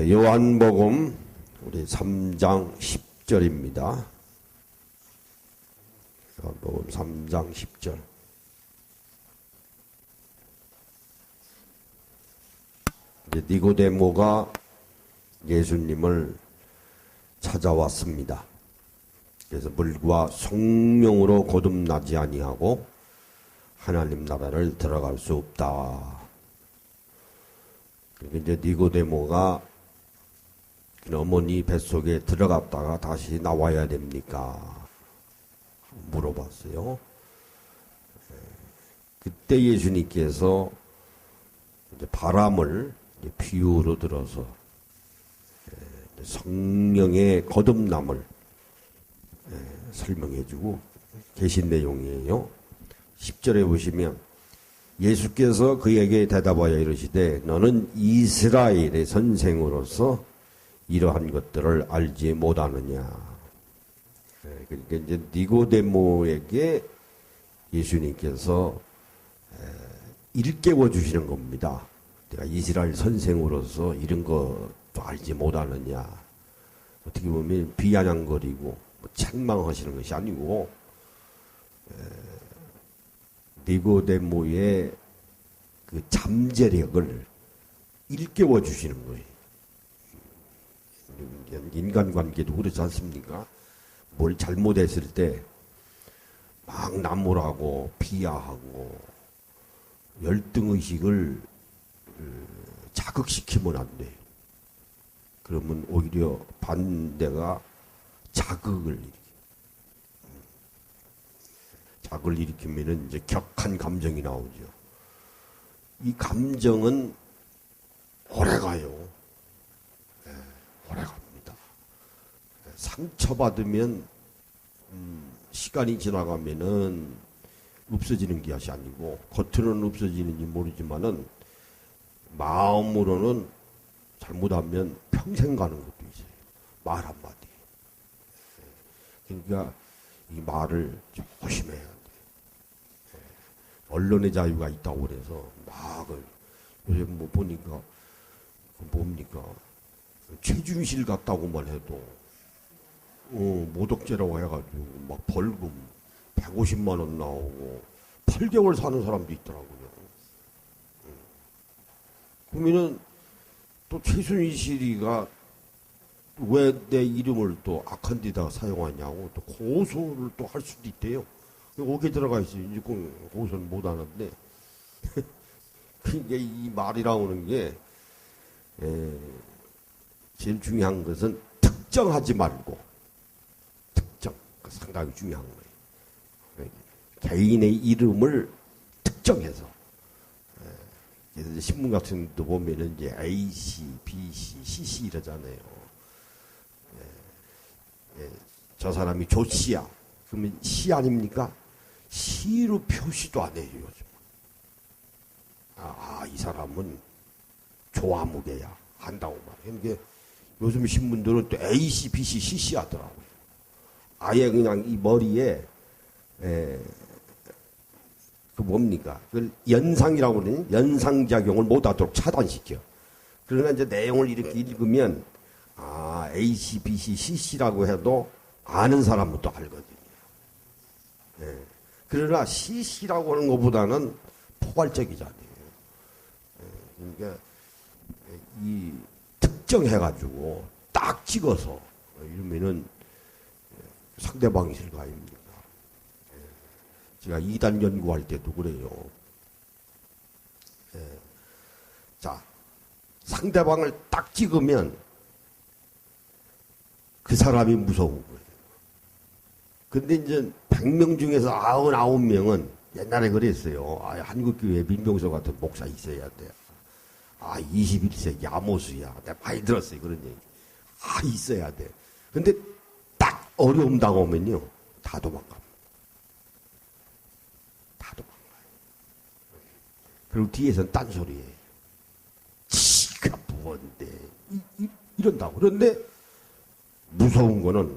예, 요한복음 우리 3장 10절입니다. 요한복음 3장 10절. 이제 니고데모가 예수님을 찾아왔습니다. 그래서 물과 성령으로 거듭나지 아니하고 하나님 나라를 들어갈 수 없다. 이제 니고데모가 어머니 뱃속에 들어갔다가 다시 나와야 됩니까? 물어봤어요. 그때 예수님께서 바람을 비유로 들어서 성령의 거듭남을 설명해주고 계신 내용이에요. 10절에 보시면 예수께서 그에게 대답하여 이르시되 너는 이스라엘의 선생으로서 이러한 것들을 알지 못하느냐. 그러니까 이제 니고데모에게 예수님께서 일깨워 주시는 겁니다. 내가 이스라엘 선생으로서 이런 것도 알지 못하느냐. 어떻게 보면 비아냥거리고 뭐 책망하시는 것이 아니고 니고데모의 그 잠재력을 일깨워 주시는 거예요. 인간관계도 그렇지 않습니까? 뭘 잘못했을 때막 남몰하고 비하하고 열등의식을 어, 자극시키면 안 돼. 그러면 오히려 반대가 자극을. 자극을 일으키면 이제 격한 감정이 나오죠. 이 감정은 오래 가요. 네, 오래 갑니다. 상처받으면, 음, 시간이 지나가면은 없어지는 것이 아니고, 겉으로는 없어지는지 모르지만은, 마음으로는 잘못하면 평생 가는 것도 있어요. 말 한마디. 그러니까 이 말을 조심해야 돼. 언론의 자유가 있다고 그래서 막을 요즘 뭐 보니까 그 뭡니까 최준실 같다고만 해도 어, 모독죄라고 해가지고 막 벌금 150만 원 나오고 8개월 사는 사람도 있더라고요. 그러면은 또 최순실이가 왜 내 이름을 또 악한 데다 사용하냐고 또 고소를 또 할 수도 있대요. 오게 들어가 있어요. 이제 고소는 못 하는데. 그게 이 말이라고 하는 게, 에, 제일 중요한 것은 특정하지 말고, 특정. 그 상당히 중요한 거예요. 개인의 이름을 특정해서, 그래서 신문 같은 데 보면은 이제 A씨, B씨, C씨 이러잖아요. 예, 예, 저 사람이 조 씨야. 그러면 씨 아닙니까? 시로 표시도 안 해요, 요즘. 아, 아, 이 사람은 조화무게야. 한다고 말해요. 이게 요즘 신문들은 또 A씨, B씨, C씨 하더라고요. 아예 그냥 이 머리에, 에, 그 뭡니까? 그 연상이라고 그러니 연상작용을 못하도록 차단시켜. 그러나 이제 내용을 이렇게 읽으면, 아, A씨, B씨, C씨라고 해도 아는 사람은 또 알거든요. 예. 그러나 CC라고 하는 것보다는 포괄적이잖아요. 예. 그러니까 이 특정해가지고 딱 찍어서 이러면은 상대방이 있을 거 아닙니까? 예. 제가 2단 연구할 때도 그래요. 예. 자, 상대방을 딱 찍으면 그 사람이 무서운 거예요. 근데 이제 100명 중에서 99명은 옛날에 그랬어요. 아, 한국교회 민병서 같은 목사 있어야 돼. 아, 21세기 아모스야. 내가 많이 들었어요. 그런 얘기. 아, 있어야 돼. 근데 딱 어려움 당하면요. 다 도망갑니다. 다 도망가요. 그리고 뒤에서는 딴소리예요. 지가 이, 이런다고. 그런데 무서운 거는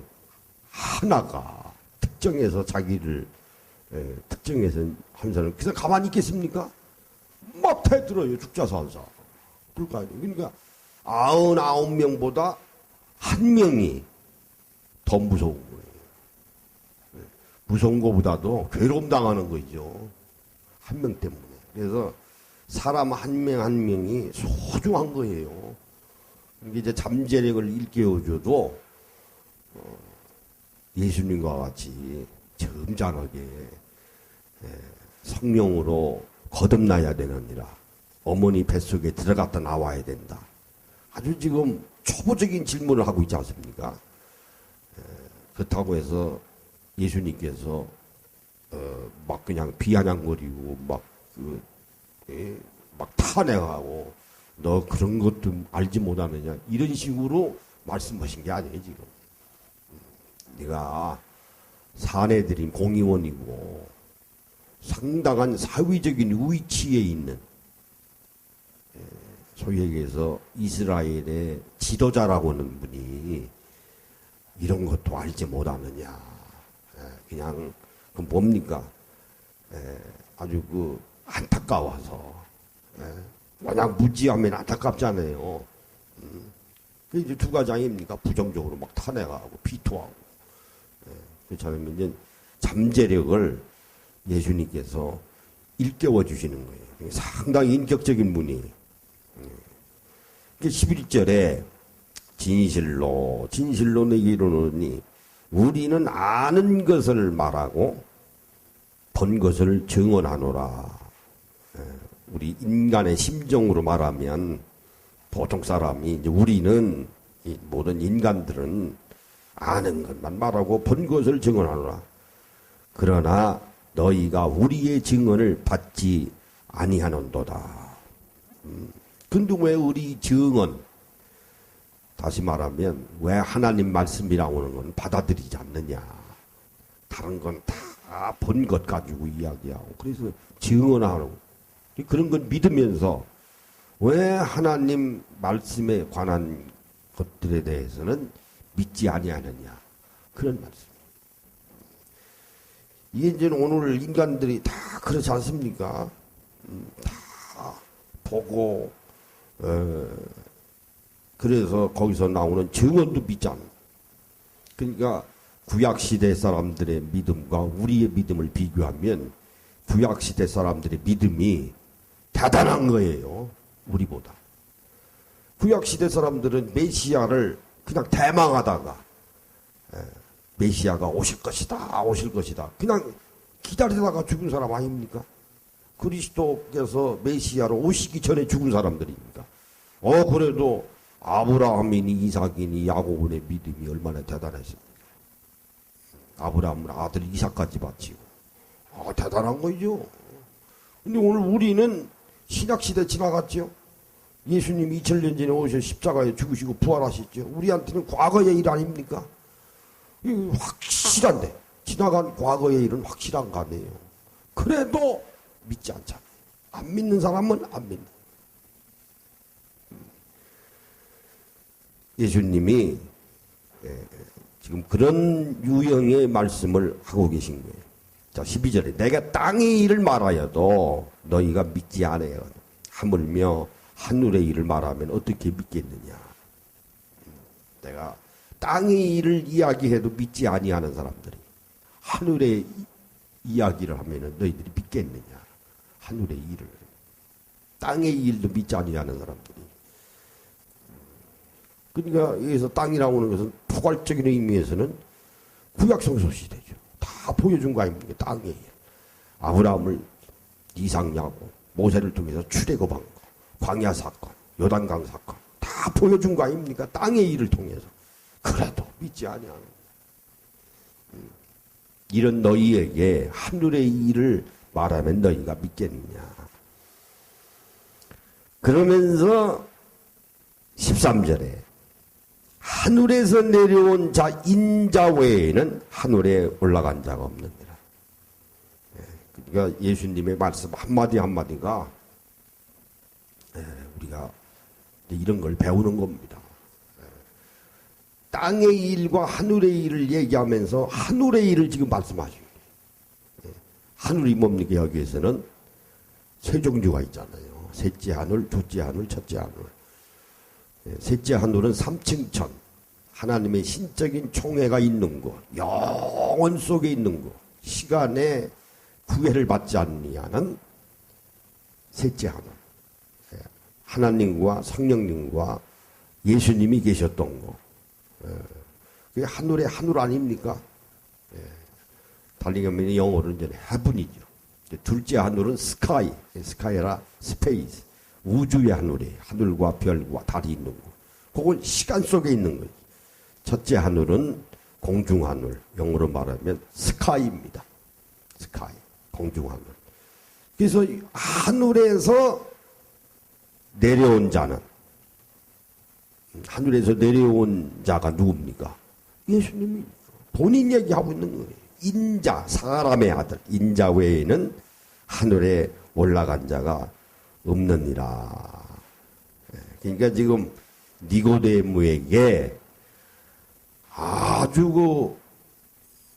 하나가 특정해서 자기를 에, 특정해서 하면서는 그냥 가만히 있겠습니까? 막 대들어요 죽자 산사 불가능 그러니까 아흔아홉 명보다 한 명이 더 무서운 거예요. 무서운 것보다도 괴로움 당하는 거죠. 한 명 때문에. 그래서 사람 한 명한 명이 소중한 거예요. 이게 이제 잠재력을 일깨워줘도 어, 예수님과 같이 점잖하게 예, 성령으로 거듭나야 되느니라. 어머니 뱃속에 들어갔다 나와야 된다. 아주 지금 초보적인 질문을 하고 있지 않습니까? 예, 그렇다고 해서 예수님께서 어, 막 그냥 비아냥거리고 막 그, 예, 막 탄핵하고 너 그런 것도 알지 못하느냐 이런 식으로 말씀하신 게 아니에요 지금. 음, 네가 사내들인 공의원이고 상당한 사회적인 위치에 있는 예, 소위 얘기해서 이스라엘의 지도자라고 하는 분이 이런 것도 알지 못하느냐. 예, 그냥 그 뭡니까? 예, 아주 그 안타까워서 만약 무지하면 안타깝잖아요. 음. 그 이제 두 가지 아닙니까? 부정적으로 막 탄핵하고 비토하고. 그렇지 않으면 이제 잠재력을 예수님께서 일깨워 주시는 거예요. 상당히 인격적인 분이. 11절에 진실로 진실로 내게 이르노니 우리는 아는 것을 말하고 본 것을 증언하노라. 우리 인간의 심정으로 말하면 보통 사람이 이제 우리는 모든 인간들은 아는 것만 말하고 본 것을 증언하노라. 그러나 너희가 우리의 증언을 받지 아니하는도다. 음, 근데 왜 우리 증언 다시 말하면 왜 하나님 말씀이라고 하는 건 받아들이지 않느냐. 다른 건 다 본 것 가지고 이야기하고 그래서 증언하고 그런 건 믿으면서 왜 하나님 말씀에 관한 것들에 대해서는 믿지 아니하느냐 그런 말씀. 이게 이제 오늘 인간들이 다 그렇지 않습니까? 음, 다 보고 어, 그래서 거기서 나오는 증언도 믿지 않는. 그러니까 구약 시대 사람들의 믿음과 우리의 믿음을 비교하면 구약 시대 사람들의 믿음이 대단한 거예요. 우리보다. 구약 시대 사람들은 메시아를 그냥 대망하다가 예, 메시아가 오실 것이다, 오실 것이다. 그냥 기다리다가 죽은 사람 아닙니까? 그리스도께서 메시아로 오시기 전에 죽은 사람들입니까? 어, 그래도 아브라함이니 이삭이니 야고보의 믿음이 얼마나 대단했습니까? 아브라함은 아들 이삭까지 바치고. 아, 대단한 거죠. 근데 오늘 우리는 신약시대 지나갔죠. 예수님 2000년 전에 오셔 십자가에 죽으시고 부활하셨죠. 우리한테는 과거의 일 아닙니까? 확실한데 지나간 과거의 일은 확실한 거 아니에요. 그래도 믿지 않잖아요. 안 믿는 사람은 안 믿는. 예수님이 예, 지금 그런 유형의 말씀을 하고 계신 거예요. 자, 12절에 내가 땅의 일을 말하여도 너희가 믿지 않아요. 하물며 하늘의 일을 말하면 어떻게 믿겠느냐. 내가 땅의 일을 이야기해도 믿지 아니하는 사람들이 하늘의 이야기를 하면 너희들이 믿겠느냐. 하늘의 일을. 땅의 일도 믿지 아니하는 사람들이. 그러니까 여기서 땅이라고 하는 것은 포괄적인 의미에서는 구약 성소 시대죠. 다 보여준 거 아닙니까? 일. 아브라함을 이상 야고 모세를 통해서 출애굽한 거, 광야 사건, 요단강 사건 다 보여준 거 아닙니까? 땅의 일을 통해서. 그래도 믿지 아니하는. 음. 이런 너희에게 하늘의 일을 말하면 너희가 믿겠느냐. 그러면서 13절에 하늘에서 내려온 자 인자 외에는 하늘에 올라간 자가 없느니라. 예, 그러니까 예수님의 말씀 한마디 한마디가 예, 우리가 이런 걸 배우는 겁니다. 예, 땅의 일과 하늘의 일을 얘기하면서 하늘의 일을 지금 말씀하시고 하늘이 뭡니까 여기에서는 세 종류가 있잖아요. 셋째 하늘, 둘째 하늘, 첫째 하늘. 예, 셋째 하늘은 삼층천. 하나님의 신적인 총회가 있는 곳, 영원 속에 있는 곳, 시간에 구애를 받지 않느냐는 셋째 하늘. 예, 하나님과 성령님과 예수님이 계셨던 곳. 예, 그게 하늘의 하늘 아닙니까? 달리면 영어로는 이제 헤븐이죠. 둘째 하늘은 스카이, 스카이라 스페이스, 우주의 하늘이 하늘과 별과 달이 있는 거. 그건 시간 속에 있는 거예요. 첫째 하늘은 공중 하늘, 영어로 말하면 스카이입니다. 스카이, 공중 하늘. 그래서 하늘에서 내려온 자는 하늘에서 내려온 자가 누굽니까? 예수님이 본인 얘기하고 있는 거예요. 인자, 사람의 아들, 인자 외에는 하늘에 올라간 자가 없느니라. 예, 그러니까 지금 니고데무에게 아주 그,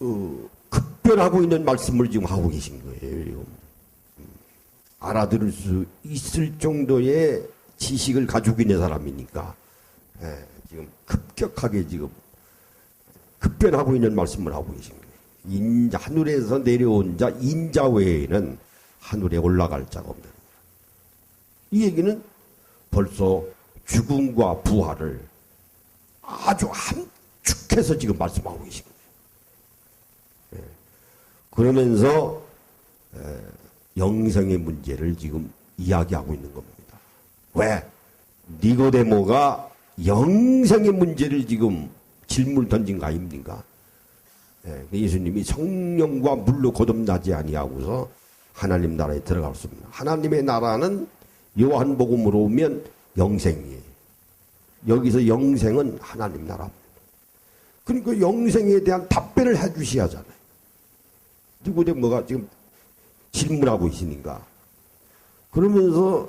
어, 급변하고 있는 말씀을 지금 하고 계신 거예요. 음, 알아들을 수 있을 정도의 지식을 가지고 있는 사람이니까 예, 지금 급격하게 지금 급변하고 있는 말씀을 하고 거예요. 인자, 하늘에서 내려온 자, 인자 외에는 하늘에 올라갈 자가 없는. 이 얘기는 벌써 죽음과 부활을 아주 함 축해서 지금 말씀하고 계신 거예요. 예. 그러면서 영생의 문제를 지금 이야기하고 있는 겁니다. 왜? 니고데모가 영생의 문제를 지금 질문을 던진 거 아닙니까? 예, 그 예수님이 성령과 물로 거듭나지 아니하고서 하나님 나라에 없습니다. 하나님의 나라는 요한복음으로 오면 영생이에요. 여기서 영생은 하나님 나라입니다. 그러니까 영생에 대한 답변을 해 주셔야 하잖아요. 누구든 뭐가 지금 질문하고 있으니까. 그러면서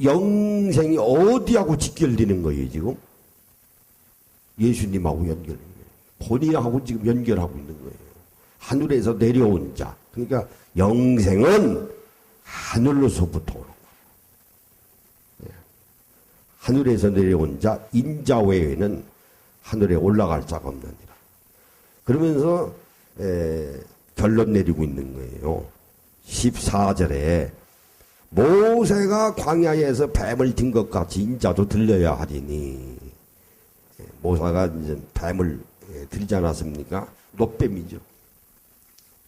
영생이 어디하고 직결되는 거예요, 지금? 예수님하고 연결. 본인하고 지금 연결하고 있는 거예요. 하늘에서 내려온 자. 그러니까 영생은 하늘로서부터. 예. 하늘에서 내려온 자, 인자 외에는 하늘에 올라갈 자가 없느니라. 그러면서 에, 결론 내리고 있는 거예요. 14절에 모세가 광야에서 뱀을 든 것 같이 인자도 들려야 하리니 예, 모세가 이제 뱀을 예, 들지 않았습니까? 노뱀이죠.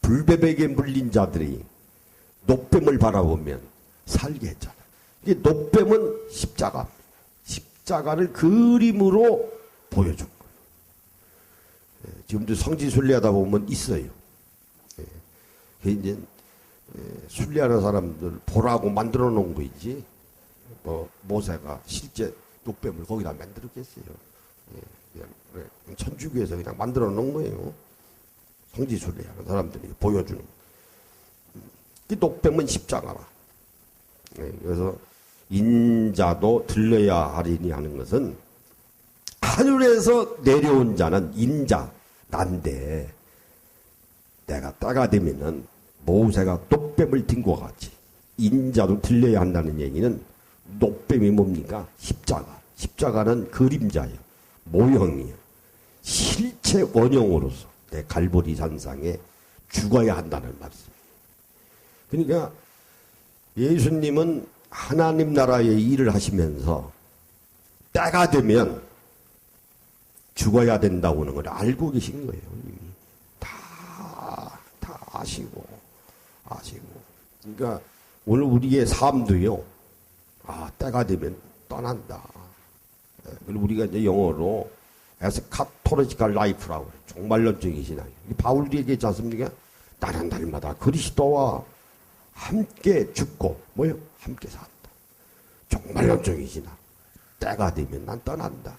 불뱀에게 물린 자들이 노뱀을 바라보면 살게 했잖아요. 이 노뱀은 십자가. 십자가를 그림으로 보여준 거예요. 예, 지금도 성지 순례하다 보면 있어요. 예, 이제 예, 순례하는 사람들 보라고 만들어 놓은 거 있지. 뭐 모세가 실제 노뱀을 거기다 만들었겠어요. 천주교에서 그냥 만들어 놓은 거예요. 성지 순례하는 사람들이 보여주는. 이 녹뱀은 십자가라. 네, 그래서 인자도 들려야 하리니 하는 것은 하늘에서 내려온 자는 인자, 난데 내가 때가 되면은 모세가 녹뱀을 든 것 같이 인자도 들려야 한다는 얘기는 녹뱀이 뭡니까? 십자가. 십자가는 그림자예요. 모형이에요. 실체 원형으로서 내 갈보리 산상에 죽어야 한다는 말씀이에요. 그러니까 예수님은 하나님 나라의 일을 하시면서 때가 되면 죽어야 된다고 하는 걸 알고 계신 거예요. 다, 다 아시고, 아시고. 그러니까 오늘 우리의 삶도요, 아, 때가 되면 떠난다. 네, 그리고 우리가 이제 영어로 에스 카토리지컬 라이프라고. 종말론적인 신앙. 바울도 얘기했지 않습니까? 나는 날마다 그리스도와 함께 죽고 뭐요? 함께 산다. 종말론적인 신앙. 때가 되면 난 떠난다.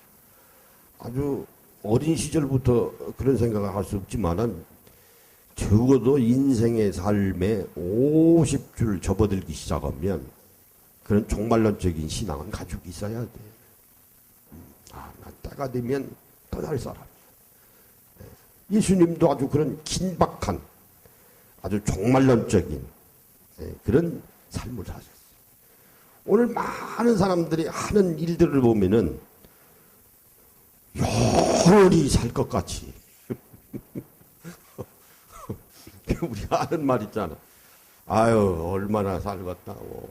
아주 어린 시절부터 그런 생각을 할 수 없지만은 적어도 인생의 삶에 50줄 접어들기 시작하면 그런 종말론적인 신앙은 가지고 있어야 돼. 음, 아, 난 때가 되면 떠날 사람. 예. 예수님도 아주 그런 긴박한, 아주 종말론적인 예, 그런 삶을 사셨어요. 오늘 많은 사람들이 하는 일들을 보면은 영원히 살 것 같이. 우리가 아는 말 있잖아. 아유, 얼마나 살겠다고.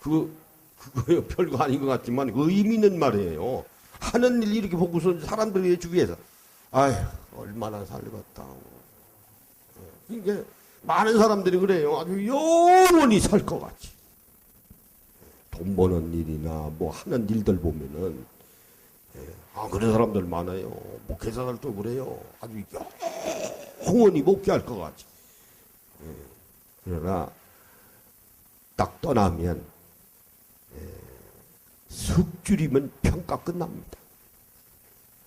그, 그거 별거 아닌 것 같지만 의미 있는 말이에요. 하는 일 이렇게 보고서 사람들이 해주기 위해서. 아유, 얼마나 살겠다고. 이게 많은 사람들이 그래요. 아주 영원히 살 것 같이. 돈 버는 일이나 뭐 하는 일들 보면은 예, 아 그런 사람들 많아요. 목회자들도 그래요. 아주 영원히 목회할 것 같이. 예, 그러나 딱 떠나면 예, 숙 줄이면 평가 끝납니다.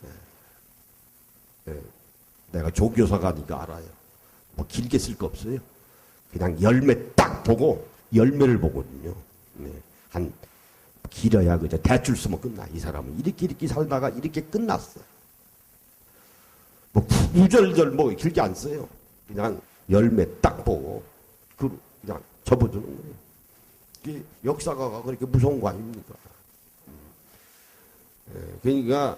예, 예, 내가 조교사가니까 알아요. 뭐 길게 쓸 거 없어요. 그냥 열매 딱 보고 열매를 보거든요. 네. 한 길어야 그저 대출 쓰면 끝나. 이 사람은 이렇게 이렇게 살다가 이렇게 끝났어. 뭐 구절절 뭐 길게 안 써요. 그냥 열매 딱 보고 그 그냥 접어두는 거예요. 이게 역사가 그렇게 무서운 거 아닙니까? 예, 그러니까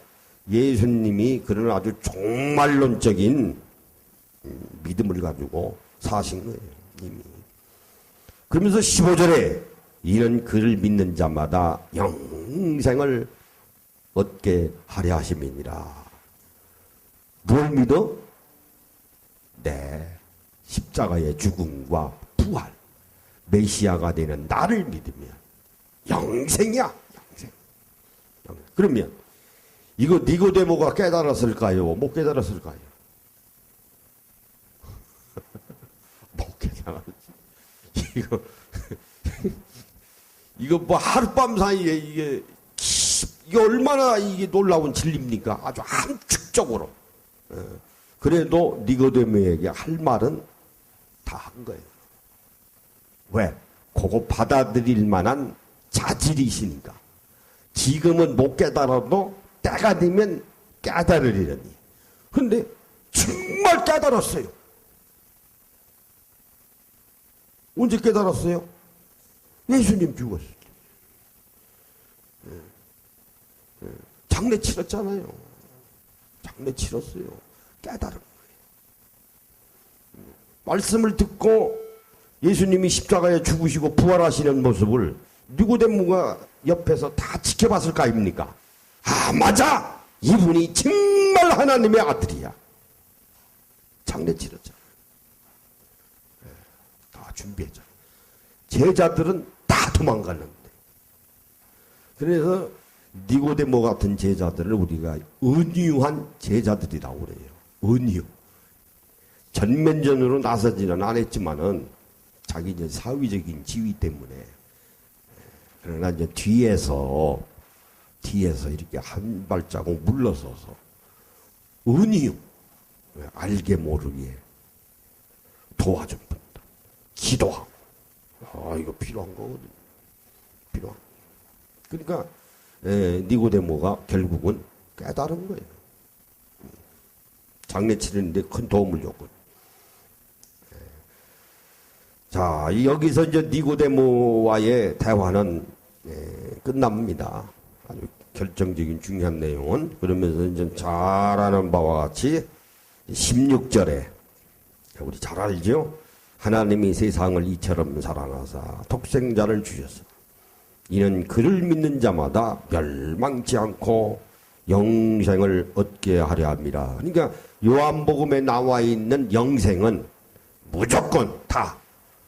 예수님이 그런 아주 종말론적인 믿음을 가지고 사신 거예요, 이미. 그러면서 15절에 이는 그를 믿는 자마다 영생을 얻게 하려 하심이니라. 뭘 믿어? 네. 십자가의 죽음과 부활. 메시아가 되는 나를 믿으면 영생이야. 영생. 그러면 이거 니고데모가 깨달았을까요? 못 깨달았을까요? 못 깨달았지. 이거 이거 뭐 하룻밤 사이에 이게 이게 얼마나 이게 놀라운 진리입니까? 아주 함축적으로. 그래도 니고데모에게 할 말은 다 한 거예요. 왜? 그거 받아들일 만한 자질이시니까. 지금은 못 깨달아도 때가 되면 깨달으리려니. 근데 정말 깨달았어요. 언제 깨달았어요? 예수님 죽었을 때. 예. 예. 장례 치렀잖아요. 장례 치렀어요. 깨달은 거예요. 말씀을 듣고 예수님이 십자가에 죽으시고 부활하시는 모습을 누구대무가 옆에서 다 지켜봤을 거 아닙니까? 아, 맞아! 이분이 정말 하나님의 아들이야. 장례 치렀잖아. 예. 다 준비했잖아. 제자들은 다 도망갔는데. 그래서 니고데모 같은 제자들을 우리가 은유한 제자들이라고 그래요. 은유. 전면전으로 나서지는 않았지만은 자기 이제 사회적인 지위 때문에 그러나 이제 뒤에서 뒤에서 이렇게 한 발자국 물러서서 은유 알게 모르게 도와준 분들 기도하고 아 이거 필요한 거거든 필요한 그러니까 에, 니고데모가 결국은 깨달은 거예요 장례 치르는데 큰 도움을 줬거든 자, 여기서 이제 니고데모와의 대화는 예, 끝납니다. 아주 결정적인 중요한 내용은 그러면서 이제 잘 아는 바와 같이 16절에 우리 잘 알죠? 하나님이 세상을 이처럼 사랑하사 독생자를 주셨어. 이는 그를 믿는 자마다 멸망치 않고 영생을 얻게 하려 합니다. 그러니까 요한복음에 나와 있는 영생은 무조건 다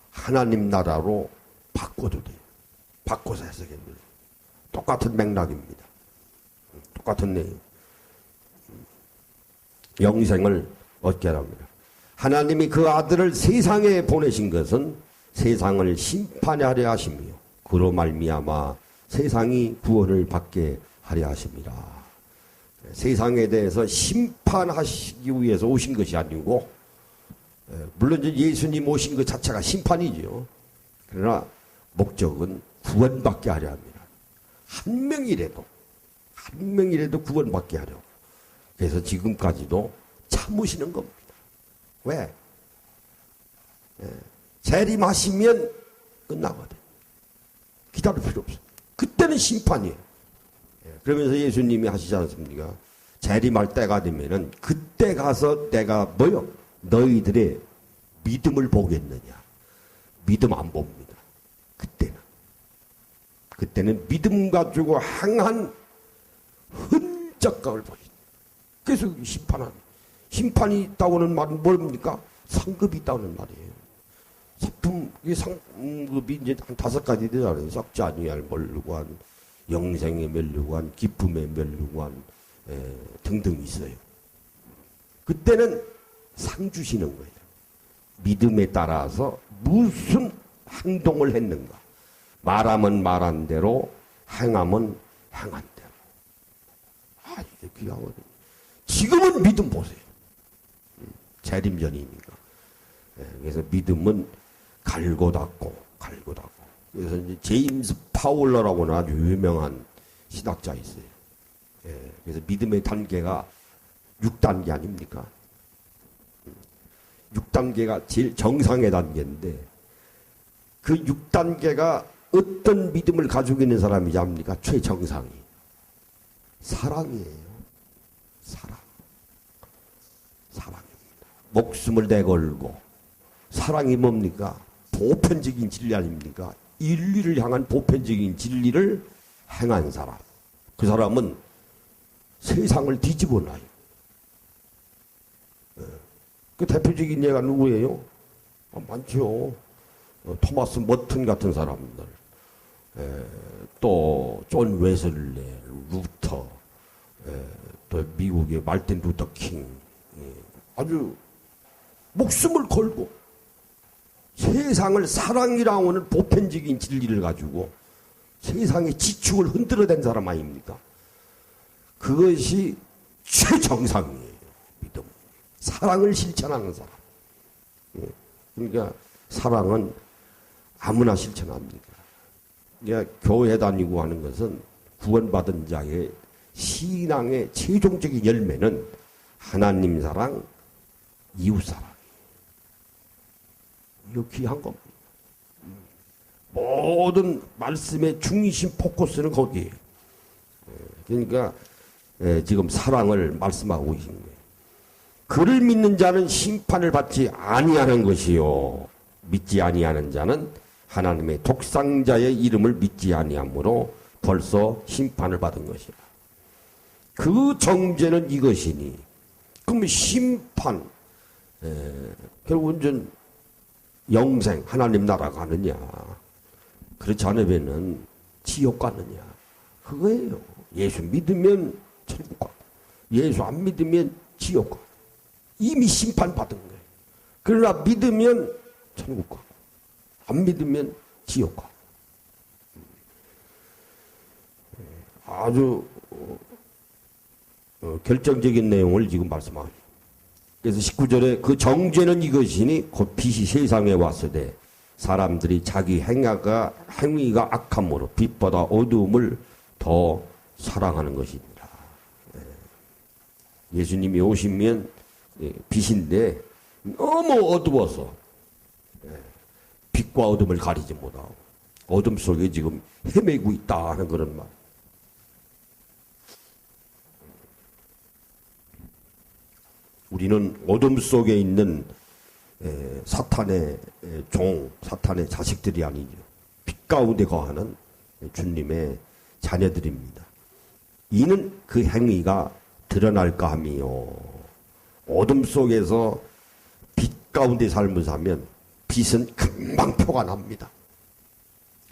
하나님 나라로 바꿔도 돼요. 바꿔서 해석해도. 똑같은 맥락입니다. 똑같은 내용. 영생을 얻게 합니다. 하나님이 그 아들을 세상에 보내신 것은 세상을 심판하려 하시며 그로 말미암아 세상이 구원을 받게 하려 하십니다. 세상에 대해서 심판하시기 위해서 오신 것이 아니고 예, 물론 예수님 오신 것 자체가 심판이죠. 그러나 목적은 구원받게 하려 합니다. 한 명이라도 한 명이라도 구원받게 하려. 그래서 지금까지도 참으시는 겁니다. 왜? 예, 그러면서 예수님이 하시지 않습니까? 재림할 때가 되면은 그때 가서 내가 뭐요? 너희들의 믿음을 보겠느냐? 믿음 안 봅니다. 그때는. 그때는 믿음 가지고 항한 흔적감을 보시 그래서 심판한 심판이 있다고는 말은 뭡니까? 상급이 있다는 말이에요. 상품, 이 상급이 이제 한 다섯 가지 되잖아요. 썩지 아니할 멸류관, 영생의 멸류관, 기쁨의 멸류관, 에, 등등 있어요. 그때는 상 주시는 거예요. 믿음에 따라서 무슨 행동을 했는가. 말하면 말한 대로, 행하면 행한 대로. 아, 이게 귀하거든요. 지금은 믿음 보세요. 재림전이니까. 예, 그래서 믿음은 갈고 닦고, 갈고 닦고. 그래서 이제 제임스 파울러라고는 아주 유명한 신학자 있어요. 예, 그래서 믿음의 단계가 6단계 아닙니까? 6단계가 제일 정상의 단계인데, 그 6단계가 어떤 믿음을 가지고 있는 사람이지 압니까? 최정상이. 사랑이에요. 사랑. 사랑입니다. 목숨을 내걸고 사랑이 뭡니까? 보편적인 진리 아닙니까? 인류를 향한 보편적인 진리를 행한 사람. 그 사람은 세상을 뒤집어 놔요. 예. 그 대표적인 예가 누구예요? 아, 많죠. 어, 토마스 머튼 같은 사람들. 예, 또존 웨슬레, 루터, 예, 또 미국의 말틴 루터 킹. 예, 아주 목숨을 걸고 세상을 사랑이라고 하는 보편적인 진리를 가지고 세상의 지축을 흔들어댄 사람 아닙니까? 그것이 최정상이에요. 믿음. 사랑을 실천하는 사람. 예, 그러니까 사랑은 아무나 실천합니까? 그러니까 교회 다니고 하는 것은 구원받은 자의 신앙의 최종적인 열매는 하나님 사랑, 이웃 사랑. 이거 귀한 겁니다. 모든 말씀의 중심 포커스는 거기에요. 그러니까 지금 사랑을 말씀하고 계신 거예요. 그를 믿는 자는 심판을 받지 아니하는 것이요. 믿지 아니하는 자는 하나님의 독상자의 이름을 믿지 아니하므로 벌써 심판을 받은 것이라. 그 정죄는 이것이니. 그럼 심판, 에, 결국은 영생, 하나님 나라 가느냐. 그렇지 않으면은 지옥 가느냐. 그거예요. 예수 믿으면 천국 가고, 예수 안 믿으면 지옥 가고. 이미 심판받은 거예요. 그러나 믿으면 천국 가고, 안 믿으면 지옥 가고. 아주 어, 결정적인 내용을 지금 말씀하죠. 그래서 19절에 그 정죄는 이것이니 곧 빛이 세상에 왔으되 사람들이 자기 행위가 행위가 악함으로 빛보다 어두움을 더 사랑하는 것입니다. 예. 예수님이 오시면 예, 빛인데 너무 어두워서 예, 빛과 어둠을 가리지 못하고 어둠 속에 지금 헤매고 있다 하는 그런 말. 우리는 어둠 속에 있는 사탄의 종, 사탄의 자식들이 아니죠. 빛 가운데 거하는 주님의 자녀들입니다. 이는 그 행위가 드러날까 함이요. 어둠 속에서 빛 가운데 삶을 사면 빛은 금방 표가 납니다.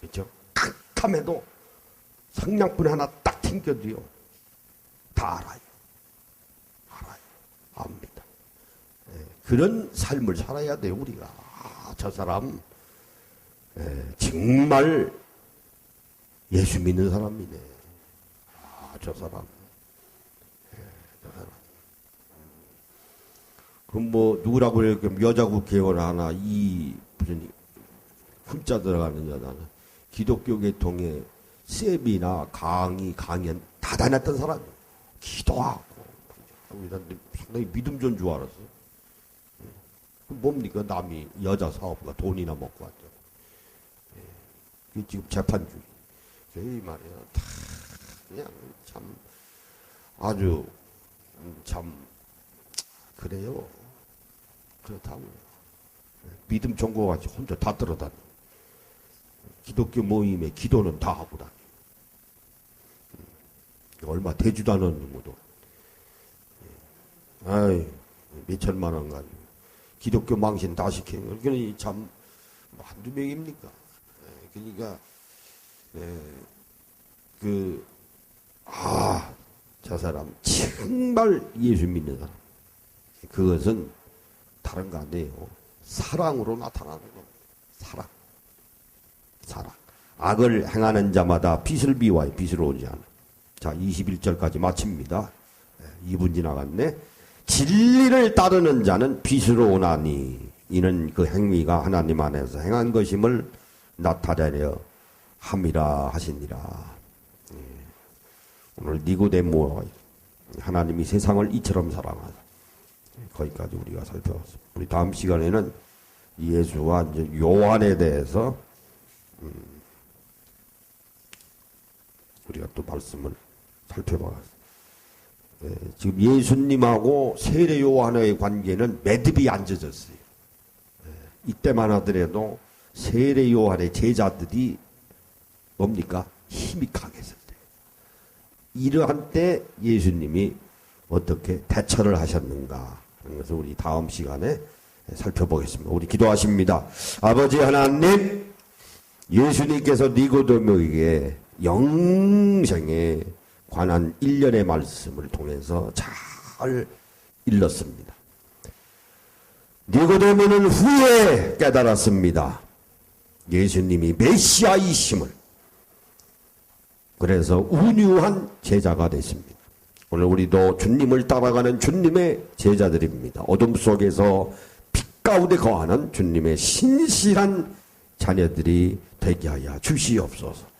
그렇죠? 캄캄해도 성냥불 하나 딱 튕겨도요. 다. 알아요. 압니다. 예, 그런 삶을 살아야 돼요, 우리가. 아, 저 사람, 예, 정말 예수 믿는 사람이네. 아, 저 사람. 예. 그럼 뭐, 누구라고 그래요? 여자 국회의원 하나, 이, 무슨, 흠자 들어가는 여자는 기독교 계통의 세미나 강의, 강연 다 다녔던 사람이에요. 기도하고. 상당히 믿음 전줄 알았어. 뭡니까? 남이 여자 사업가 돈이나 먹고 왔죠. 예. 지금 재판 중이. 이 말이야. 다 그냥 참 아주 음, 참 그래요. 그렇다고요. 믿음 종고같이 혼자 다 들어다니. 기독교 모임에 기도는 다 하고 다니. 음, 얼마 되지도 않은 놈도. 아이, 몇천만 원 가지고. 기독교 망신 다 시키는 거. 그러니 참, 뭐 한두 명입니까? 예, 그러니까, 예, 그, 아, 저 사람 정말 예수 믿는 사람. 그것은 다른 거 아니에요. 사랑으로 나타나는 겁니다. 사랑. 사랑. 악을 행하는 자마다 빛을 비와요. 빛을 오지 않아. 자, 21절까지 마칩니다. 2분 지나갔네. 진리를 따르는 자는 빛으로 오나니 이는 그 행위가 하나님 안에서 행한 것임을 나타내려 함이라 하시니라. 예. 오늘 니고데모와 하나님이 세상을 이처럼 사랑하다. 거기까지 우리가 살펴봤습니다. 우리 다음 시간에는 예수와 이제 요한에 대해서 음, 우리가 또 말씀을. 예, 지금 예수님하고 세례 요한의 관계는 매듭이 안 젖었어요. 예, 이때만 하더라도 세례 요한의 제자들이 뭡니까? 힘이 강했을 때. 이러한 때 예수님이 어떻게 대처를 하셨는가 것을 우리 다음 시간에 살펴보겠습니다. 우리 기도하십니다. 아버지 하나님, 예수님께서 니고데모에게 영생에 관한 일련의 말씀을 통해서 잘 일렀습니다. 니고데모는 후에 깨달았습니다. 예수님이 메시아이심을. 그래서 운유한 제자가 됐습니다. 오늘 우리도 주님을 따라가는 주님의 제자들입니다. 어둠 속에서 빛 가운데 거하는 주님의 신실한 자녀들이 되게 하여 주시옵소서.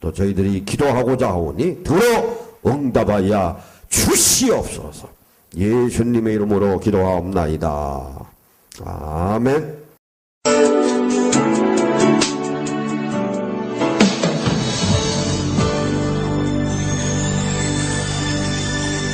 또 저희들이 기도하고자 하오니 들어 응답하여 주시옵소서. 예수님의 이름으로 기도하옵나이다. 아멘.